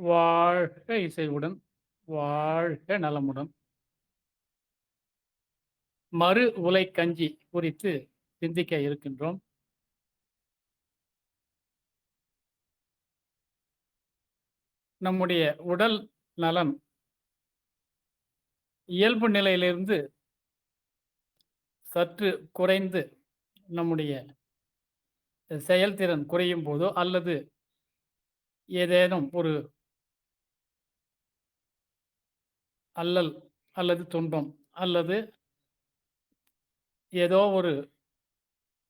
வாழ்க இசைவுடன், வாழ்க நலமுடன். மறு உலை கஞ்சி குறித்து சிந்திக்க இருக்கின்றோம். நம்முடைய உடல் நலம் இயல்பு நிலையிலிருந்து சற்று குறைந்து நம்முடைய செயல்திறன் குறையும் போதோ அல்லது ஏதேனும் ஒரு அல்லல் அல்லது துன்பம் அல்லது ஏதோ ஒரு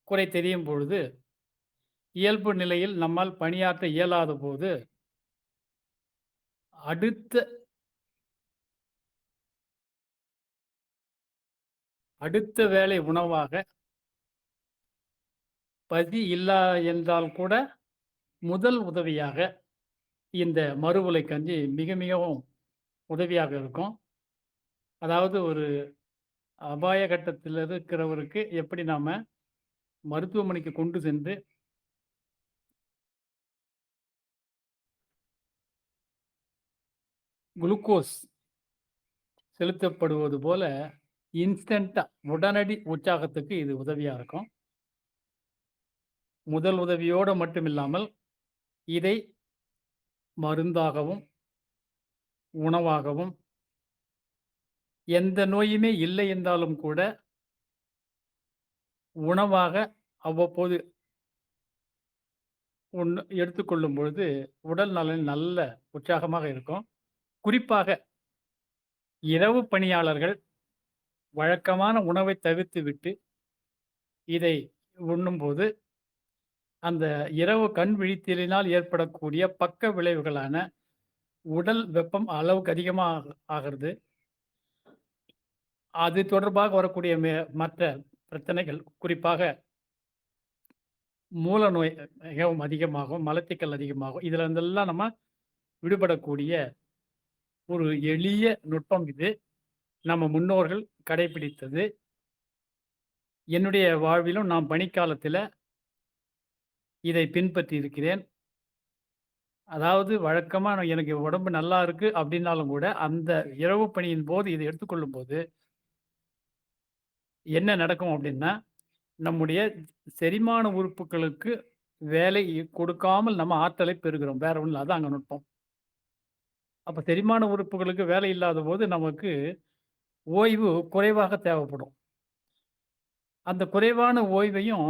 குறை தெரியும் பொழுது இயல்பு நிலையில் நம்மால் பணியாற்ற இயலாத போது அடுத்த அடுத்த வேலை உணவாக பசி இல்லா என்றால் கூட முதல் உதவியாக இந்த மறுவலை கஞ்சி மிக மிகவும் உதவியாக இருக்கும். அதாவது ஒரு அபாய கட்டத்தில் இருக்கிறவருக்கு எப்படி நாம் மருத்துவமனைக்கு கொண்டு சென்று குளுக்கோஸ் செலுத்தப்படுவது போல இன்ஸ்டண்ட்டாக உடனடி உற்சாகத்துக்கு இது உதவியாக இருக்கும். முதல் உதவியோடு மட்டுமில்லாமல் இதை மருந்தாகவும் உணவாகவும் எந்த நோயுமே இல்லை என்றாலும் கூட உணவாக அவ்வப்போது ஒன்று எடுத்துக்கொள்ளும் பொழுது உடல் நலன் நல்ல உற்சாகமாக இருக்கும். குறிப்பாக இரவு பணியாளர்கள் வழக்கமான உணவை தவிர்த்துவிட்டு இதை உண்ணும்போது அந்த இரவு கண் விழித்தலினால் ஏற்படக்கூடிய பக்க விளைவுகளான உடல் வெப்பம் அளவுக்கு அதிகமாக ஆகிறது. அது தொடர்பாக வரக்கூடிய மற்ற பிரச்சனைகள் குறிப்பாக மூல நோய் மிகவும் அதிகமாகும், மலத்திக்கல் அதிகமாகும். இதுல இருந்தெல்லாம் நம்ம விடுபடக்கூடிய ஒரு எளிய நுட்பம் இது. நம்ம முன்னோர்கள் கடைபிடித்தது. என்னுடைய வாழ்விலும் நான் பனிக்காலத்தில் இதை பின்பற்றி இருக்கிறேன். அதாவது வழக்கமா எனக்கு உடம்பு நல்லா இருக்கு அப்படின்னாலும் கூட, அந்த இரவு பணியின் போது இதை எடுத்துக்கொள்ளும்போது என்ன நடக்கும் அப்படின்னா, நம்முடைய செரிமான உறுப்புகளுக்கு வேலை கொடுக்காமல் நம்ம ஆற்றலை பெறுகிறோம். வேற ஒண்ணும் இல்ல. அதான் அங்க நுட்பம். அப்ப செரிமான உறுப்புகளுக்கு வேலை இல்லாத போது நமக்கு ஓய்வு குறைவாக தேவைப்படும். அந்த குறைவான ஓய்வையும்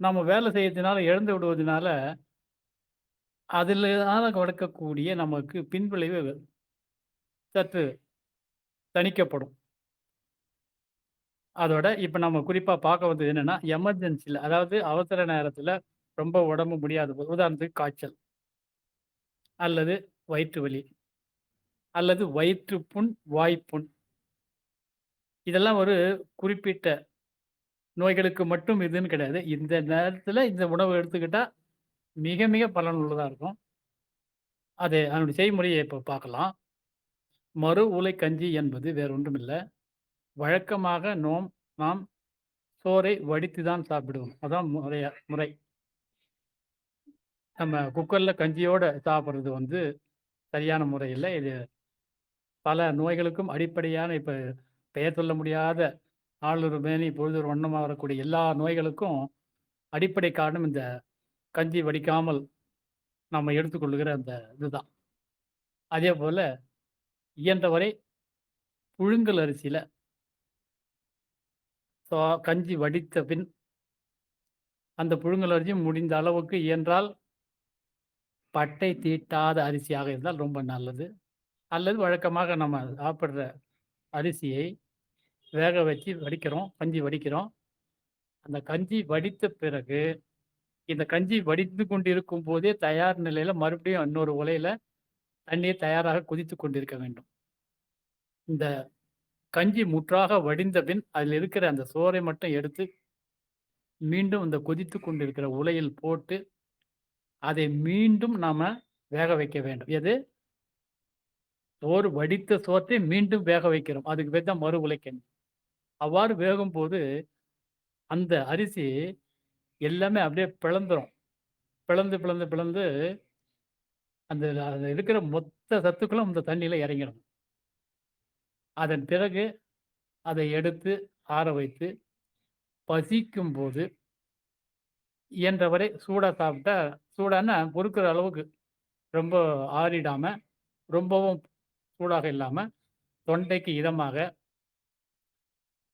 நம்ம வேலை செய்யறதுனால இழந்து விடுவதனால அதினால கடக்கக்கூடிய நமக்கு பின்விளைவு சற்று தணிக்கப்படும். அதோட இப்ப நம்ம குறிப்பா பார்க்க வந்தது என்னன்னா, எமர்ஜென்சில அதாவது அவசர நேரத்தில் ரொம்ப உடம்பு முடியாத போது, உதாரணத்துக்கு காய்ச்சல். அல்லது வயிற்று வலி. அல்லது வயிற்று புண் வாய்ப்புண். இதெல்லாம் ஒரு குறிப்பிட்ட நோய்களுக்கு மட்டும் இதுன்னு கிடையாது. இந்த நேரத்தில் இந்த உணவு எடுத்துக்கிட்டா மிக மிக பலனுள்ளதா இருக்கும். அது அதனுடைய செய்முறையை இப்ப பார்க்கலாம். மறு உலை கஞ்சி என்பது வேறு ஒன்றுமில்ல. வழக்கமாக நோம் நாம் சோறை வடித்து தான் சாப்பிடுவோம். அதான் முறையா முறை. நம்ம குக்கர்ல கஞ்சியோட சாப்பிடுறது வந்து சரியான முறை இல்ல. இது பல நோய்களுக்கும் அடிப்படையான இப்ப பெயர் சொல்ல முடியாத ஆளொரு மேனி பொழுதொரு வண்ணமா வரக்கூடிய எல்லா நோய்களுக்கும் அடிப்படை காரணம் இந்த கஞ்சி வடிக்காமல் நம்ம எடுத்துக்கொள்ளுகிற அந்த இதுதான். அதே போல் இயன்றவரை புழுங்கல் அரிசியில் ஸோ கஞ்சி வடித்த பின் அந்த புழுங்கல் அரிசி முடிந்த அளவுக்கு இயன்றால் பட்டை தீட்டாத அரிசியாக இருந்தால் ரொம்ப நல்லது. அல்லது வழக்கமாக நம்ம சாப்பிட்ற அரிசியை வேக வச்சு வடிக்கிறோம். கஞ்சி வடிக்கிறோம். அந்த கஞ்சி வடித்த பிறகு, இந்த கஞ்சி வடித்து கொண்டிருக்கும் போதே தயார் நிலையில மறுபடியும் இன்னொரு உலையில தண்ணீர் தயாராக கொதித்து கொண்டிருக்க வேண்டும். இந்த கஞ்சி முற்றாக வடிந்த பின், அதில் இருக்கிற அந்த சோறை மட்டும் எடுத்து மீண்டும் இந்த கொதித்து கொண்டிருக்கிற உலையில் போட்டு, அதை மீண்டும் நாம வேக வைக்க வேண்டும். எது? சோறு வடித்த சோற்றை மீண்டும் வேக வைக்கிறோம். அதுக்கு பேர் தான் மறு உலை அவ்வாறு வேகும்போது, அந்த அரிசி எல்லாமே அப்படியே பிளந்துரும். பிளந்து, பிளந்து, பிளந்து அந்த அது இருக்கிற மொத்த சத்துக்களும் இந்த தண்ணியில் இறங்கிடும். அதன் பிறகு அதை எடுத்து ஆற வைத்து, பசிக்கும் போது இயன்றவரை சூடாக சாப்பிட்டா சூடான்னா பொறுக்கிற அளவுக்கு ரொம்ப ஆறிடாமல் ரொம்பவும் சூடாக இல்லாமல் தொண்டைக்கு இதமாக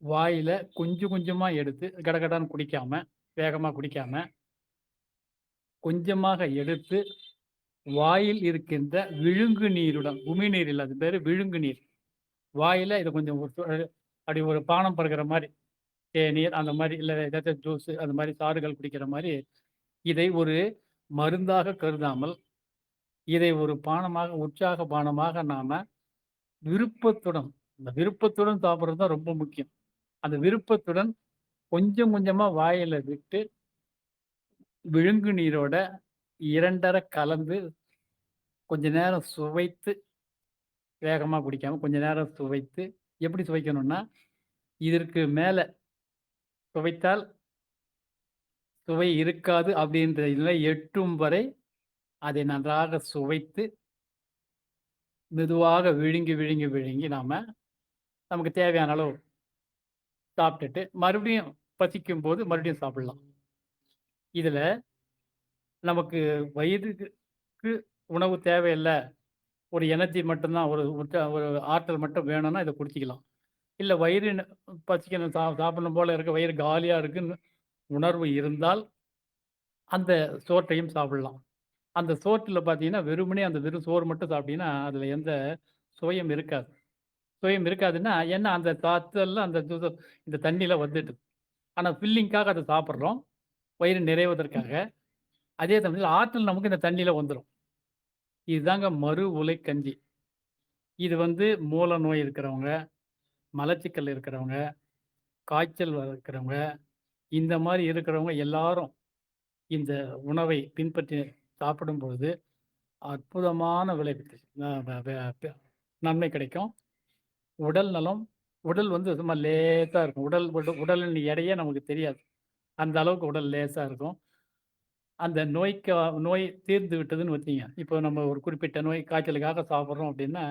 வாயில் கொஞ்சம் கொஞ்சமாக எடுத்து கடகடான்னு குடிக்காமல் வேகமா குடிக்காம கொஞ்சமாக எடுத்து, வாயில் இருக்கின்ற விழுங்கு நீருடன் உமி நீர் இல்லை அது பேரு விழுங்கு நீர். வாயில இதை கொஞ்சம் ஒரு அப்படி ஒரு பானம் பருகுற மாதிரி தேநீர் அந்த மாதிரி இல்லை ஏதாச்சும் ஜூஸ் அந்த மாதிரி சாறுகள் குடிக்கிற மாதிரி இதை ஒரு மருந்தாக கருதாமல், இதை ஒரு பானமாக உற்சாக பானமாக நாம விருப்பத்துடன், இந்த விருப்பத்துடன் சாப்பிடுறது தான் ரொம்ப முக்கியம். அந்த விருப்பத்துடன் கொஞ்சம் கொஞ்சமாக வாயில் விட்டு விழுங்கு நீரோட 2 1/2 கலந்து கொஞ்ச நேரம் சுவைத்து வேகமாக குடிக்காம கொஞ்ச நேரம் சுவைத்து, எப்படி சுவைக்கணும்னா, இதற்கு மேலே சுவைத்தால் சுவை இருக்காது அப்படின்ற நிலை எட்டும் வரை, அதை நன்றாக சுவைத்து மெதுவாக விழுங்கி, விழுங்கி, விழுங்கி நாம் நமக்கு தேவையான அளவு சாப்பிட்டுட்டு, மறுபடியும் பசிக்கும் போது மறுபடியும் சாப்பிடலாம். இதில் நமக்கு வயிறுக்கு உணவு தேவையில்லை ஒரு எனர்ஜி மட்டும்தான் ஒரு ஒரு ஆற்றல் மட்டும் வேணும்னா இதை குடிச்சிக்கலாம் இல்லை வயிறு பசிக்கணும் சா சாப்பிடணும் போல் இருக்க வயிறு காலியாக இருக்குன்னு உணர்வு இருந்தால், அந்த சோற்றையும் சாப்பிடலாம். அந்த சோற்றில் பார்த்தீங்கன்னா, வெறுமனே அந்த வெறும் சோறு மட்டும் சாப்பிட்டீங்கன்னா, அதில் எந்த சுவையும் இருக்காது. சுவையும் இருக்காதுன்னா, ஏன்னா அந்த சத்தெல்லாம் அந்த இந்த தண்ணியில் வந்துட்டு ஆனால் ஃபில்லிங்க்காக அதை சாப்பிட்றோம் வயிறு நிறைவதற்காக. அதே சமயத்தில் ஆற்றல் நமக்கு இந்த தண்ணியில் வந்துடும் இதுதாங்க மறு உலை கஞ்சி. இது வந்து மூல நோய் இருக்கிறவங்க, மலச்சிக்கல் இருக்கிறவங்க, காய்ச்சல் இருக்கிறவங்க, இந்த மாதிரி இருக்கிறவங்க எல்லாரும் இந்த உணவை பின்பற்றி சாப்பிடும்பொழுது, அற்புதமான விளைவு நன்மை கிடைக்கும். உடல் நலம் உடல் வந்து சும்மா லேசாக இருக்கும். உடல் உடல் உடலின் எடையே நமக்கு தெரியாது. அந்த அளவுக்கு உடல் லேசாக இருக்கும். அந்த நோய்க்கு நோய் தீர்ந்து விட்டதுன்னு வச்சிங்க இப்போ நம்ம ஒரு குறிப்பிட்ட நோய் காய்ச்சலுக்காக சாப்பிட்றோம் அப்படின்னா,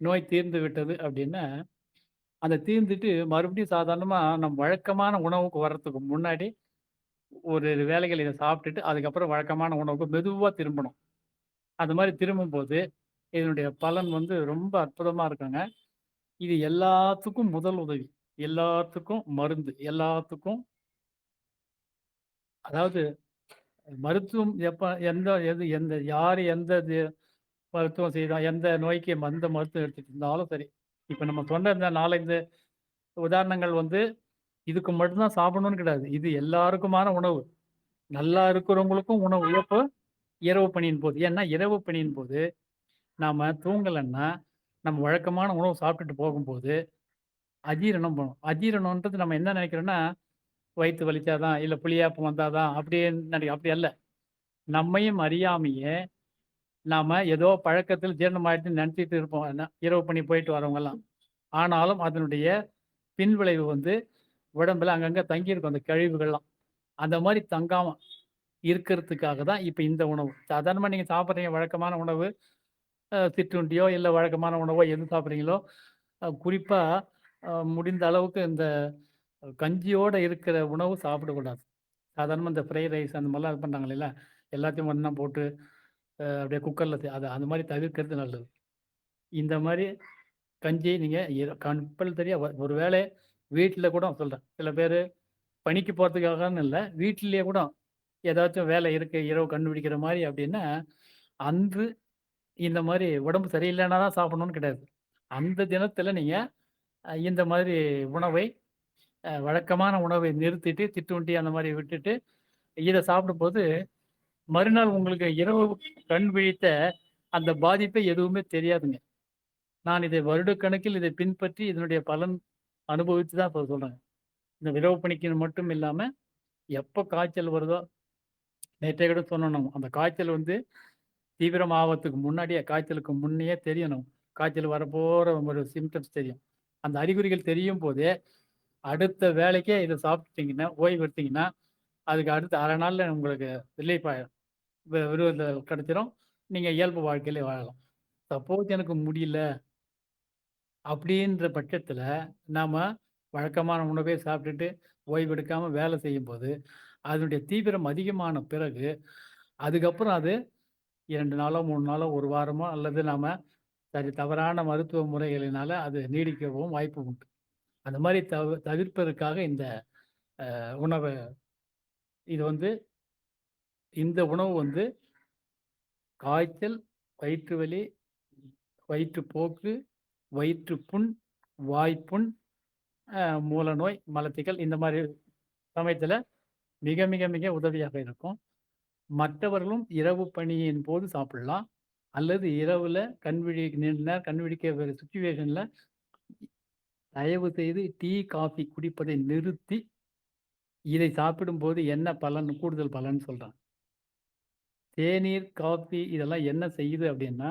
நோய் தீர்ந்து விட்டது அப்படின்னா, அந்த தீர்ந்துட்டு மறுபடியும் சாதாரணமாக நம் வழக்கமான உணவுக்கு வர்றதுக்கு முன்னாடி, ஒரு வேலைகள் இதை சாப்பிட்டுட்டு, அதுக்கப்புறம் வழக்கமான உணவுக்கு மெதுவாக திரும்பணும். அந்த மாதிரி திரும்பும்போது, இதனுடைய பலன் வந்து ரொம்ப அற்புதமாக இருக்குங்க. இது எல்லாத்துக்கும் முதல் உதவி. எல்லாத்துக்கும் மருந்து. எல்லாத்துக்கும் அதாவது மருத்துவம் எப்ப எந்த எது எந்த யார் எந்த இது மருத்துவம் செய்தால் எந்த நோய்க்கு எந்த மருத்துவம் எடுத்துட்டு இருந்தாலும் சரி. இப்போ நம்ம சொன்ன இந்த 4, 5 உதாரணங்கள் வந்து, இதுக்கு மட்டும்தான் சாப்பிடணும்னு கிடையாது. இது எல்லாருக்குமான உணவு. நல்லா இருக்கிறவங்களுக்கும் உணவு. எப்போ? இரவு பணியின் போது. ஏன்னா, இரவு பணியின் போது, நாம தூங்கலைன்னா நம்ம வழக்கமான உணவு சாப்பிட்டுட்டு போகும்போது, அஜீரணம் பண்ணும். அஜீரணம்ன்றது நம்ம என்ன நினைக்கிறோம்னா, வயிற்று வலிச்சா தான், புளியாப்பம் வந்தாதான் அப்படின்னு நினைக்க அப்படி அல்ல. நம்மையும் அறியாமையே நாம் ஏதோ பழக்கத்தில் ஜீரணம் நினச்சிட்டு இருப்போம். இரவு பண்ணி போயிட்டு வரவங்கெல்லாம் ஆனாலும் அதனுடைய பின்விளைவு வந்து உடம்புல அங்கங்கே தங்கியிருக்கும் அந்த கழிவுகள்லாம். அந்த மாதிரி தங்காமல் இருக்கிறதுக்காக தான் இப்போ இந்த உணவு. சாதாரணமாக நீங்கள் சாப்பிட்றீங்க வழக்கமான உணவு, சிற்றுண்டியோ, இல்லை வழக்கமான உணவோ எது சாப்பிட்றீங்களோ குறிப்பாக முடிந்த அளவுக்கு இந்த கஞ்சியோடு இருக்கிற உணவு சாப்பிடக்கூடாது. சாதாரணமாக இந்த ஃப்ரைட் ரைஸ் அந்த மாதிரிலாம் இது பண்றாங்க இல்லையா எல்லாத்தையும் ஒன்றா போட்டு அப்படியே குக்கரில் அது அந்த மாதிரி தவிர்க்கிறது நல்லது. இந்த மாதிரி கஞ்சி நீங்கள் இர கம்பல்சரியா ஒரு வேளை வீட்டில் கூட சொல்கிறேன் சில பேர் பணிக்கு போகிறதுக்காகன்னு இல்லை வீட்டிலேயே கூட ஏதாச்சும் வேலை இருக்கு, இரவு கண்டுபிடிக்கிற மாதிரி அப்படின்னா, அன்று இந்த மாரி உடம்பு சரியில்லைன்னா தான் சாப்பிடணும்னு கிடையாது. அந்த தினத்தில் நீங்க அ இந்த மாதிரி உணவை அ வழக்கமான உணவை நிறுத்திட்டு, சிற்றுண்டி அந்த மாரி விட்டுட்டு, இத சாப்பிடும்போது, மறுநாள் உங்களுக்கு இரவு கண் விழித்த அந்த பாதிப்பே எதுவுமே தெரியாதுங்க. நான் இதை வருடக்கணக்கில் இதை பின்பற்றி இதனுடைய பலன் அனுபவித்து தான் இப்ப சொல்றேன். இந்த இரவு பணிக்கு மட்டும் இல்லாம, எப்ப காய்ச்சல் வருதோ நேற்றைய கூட சொன்னோம் நம்ம. அந்த காய்ச்சல் வந்து தீவிரமாவறதுக்கு முன்னாடியே காய்ச்சலுக்கு முன்னையே தெரியணும். காய்ச்சல் வரப்போகிற ஒரு சிம்டம்ஸ் தெரியும். அந்த அறிகுறிகள் தெரியும் போதே, அடுத்த வேலைக்கே இதை சாப்பிட்டீங்கன்னா ஓய்வு எடுத்தீங்கன்னா, அதுக்கு அடுத்த அரை நாளில் உங்களுக்கு ரிலீஃப் ஆகிடும் வெ கிடைச்சிரும். நீங்கள் இயல்பு வாழ்க்கையிலே வாழலாம். சப்போஸ் எனக்கு முடியல அப்படின்ற பட்சத்தில் நாம் வழக்கமான உணவே சாப்பிட்டுட்டு, ஓய்வெடுக்காம வேலை செய்யும்போது, அதனுடைய தீவிரம் அதிகமான பிறகு, அதுக்கப்புறம் அது இரண்டு நாளோ, மூணு நாளோ, ஒரு வாரமோ அல்லது நாம் சரி தவறான மருத்துவ முறைகளினால அது நீடிக்கவும் வாய்ப்பு உண்டு. அந்த மாதிரி தவ தவிர்ப்பதற்காக இந்த உணவை இது வந்து இந்த உணவு வந்து காய்ச்சல், வயிற்று வலி, வயிற்றுப்போக்கு, வயிற்றுப்புண், வாய்ப்புண், மூலநோய், மலத்திகள் இந்த மாதிரி சமயத்தில் மிக, மிக, மிக உதவியாக இருக்கும். மற்றவர்களும் இரவு பணியின் போது சாப்பிடலாம். அல்லது இரவுல கண் விழி நீண்ட நேரம் கண் வேறு சுச்சுவேஷன்ல தயவு செய்து டீ, காஃபி குடிப்பதை நிறுத்தி, இதை சாப்பிடும்போது என்ன பலன் கூடுதல் பலன் சொல்றான் தேநீர், காஃபி இதெல்லாம் என்ன செய்யுது அப்படின்னா,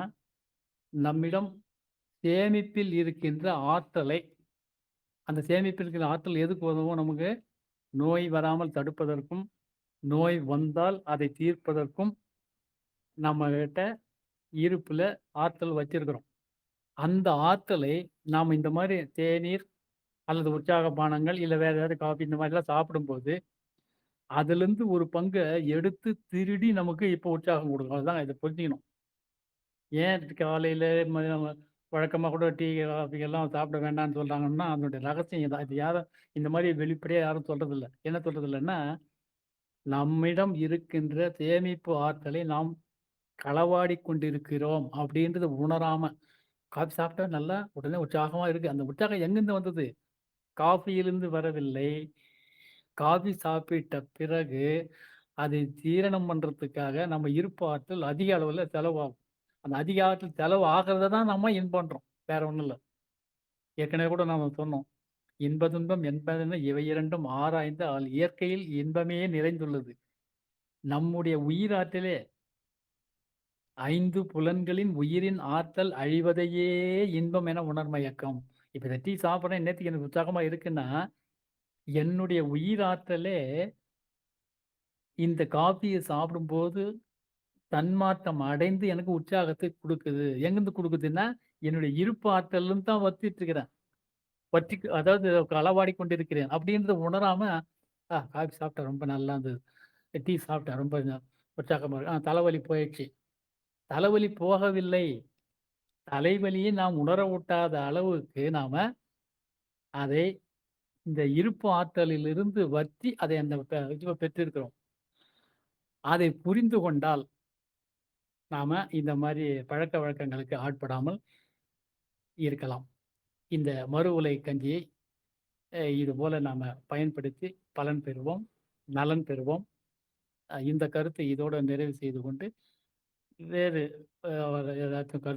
நம்மிடம் சேமிப்பில் இருக்கின்ற ஆற்றலை அந்த சேமிப்பில் இருக்கிற ஆற்றல் எதுக்கு உதவும் நமக்கு? நோய் வராமல் தடுப்பதற்கும், நோய் வந்தால் அதை தீர்ப்பதற்கும் நம்மகிட்ட இருப்பில் ஆற்றல் வச்சிருக்கிறோம். அந்த ஆற்றலை நாம் இந்த மாதிரி தேநீர் அல்லது உற்சாக பானங்கள், இல்லை வேறு ஏதாவது காஃபி இந்த மாதிரிலாம் சாப்பிடும்போது, அதுலேருந்து ஒரு பங்கை எடுத்து திருடி நமக்கு இப்போ உற்சாகம் குடுக்கும். அதுதான் இதை புரிஞ்சுக்கணும். ஏன் காலையில் வழக்கமாக கூட டீ, காஃபிகள்லாம் சாப்பிட வேண்டாம்னு சொல்கிறாங்கன்னா அதனுடைய ரகசியம் இதான். இது யாரும் இந்த மாதிரி வெளிப்படையாக யாரும் சொல்கிறதில்ல என்ன சொல்கிறதில்லன்னா நம்மிடம் இருக்கின்ற சேமிப்பு ஆற்றலை நாம் களவாடி கொண்டிருக்கிறோம் அப்படின்றது உணராம, காஃபி சாப்பிட்டா நல்லா உடனே உற்சாகமா இருக்கு. அந்த உற்சாகம் எங்கிருந்து வந்தது? காஃபியிலிருந்து வரவில்லை. காஃபி சாப்பிட்ட பிறகு, அதை ஜீரணம் பண்றதுக்காக நம்ம இருப்பு ஆற்றல் அதிக அளவில் செலவாகும். அந்த அதிக ஆற்றல் செலவு ஆகிறத தான் நம்ம இன் பண்றோம். வேற ஒன்றும் இல்லை ஏற்கனவே கூட நாம சொன்னோம். "இன்ப துன்பம் என்பதென இவை இரண்டும் ஆராய்ந்தால் இயற்கையில் இன்பமே நிறைந்துள்ளது." நம்முடைய உயிராற்றலே ஐந்து புலன்களின் உயிரின் ஆற்றல் அழிவதையே இன்பம் என உணர்மயக்கம். இப்ப இந்த டீ சாப்பிட்றேன் நேற்றுக்கு எனக்கு உற்சாகமா இருக்குன்னா, என்னுடைய உயிராற்றலே இந்த காஃபியை சாப்பிடும்போது தன்மாற்றம் அடைந்து எனக்கு உற்சாகத்தை கொடுக்குது எங்கிருந்து கொடுக்குதுன்னா என்னுடைய இருப்பு ஆற்றலும் தான் வத்திட்டு இருக்கிறேன். பற்றி அதாவது களவாடிக் கொண்டிருக்கிறேன். அப்படின்றத உணராம, "ஆ காஃபி சாப்பிட்டேன் ரொம்ப நல்லா இருந்தது. டீ சாப்பிட்டேன் ரொம்ப உற்சாகமாக இருக்கு. ஆ தலைவலி போயிடுச்சு." தலைவலி போகவில்லை. தலைவலியை நாம் உணரவூட்டாத அளவுக்கு நாம அதை இந்த இருப்பு ஆற்றலிலிருந்து வற்றி அதை அந்த பெற்றிருக்கிறோம். அதை புரிந்து கொண்டால் நாம இந்த மாதிரி பழக்க வழக்கங்களுக்கு ஆட்படாமல் இருக்கலாம். இந்த மறு உலை கஞ்சியை இது போல நாம் பயன்படுத்தி பலன் பெறுவோம், நலன் பெறுவோம். இந்த கருத்தை இதோடு நிறைவு செய்து கொண்டு, வேறு ஏதாச்சும் கருத்து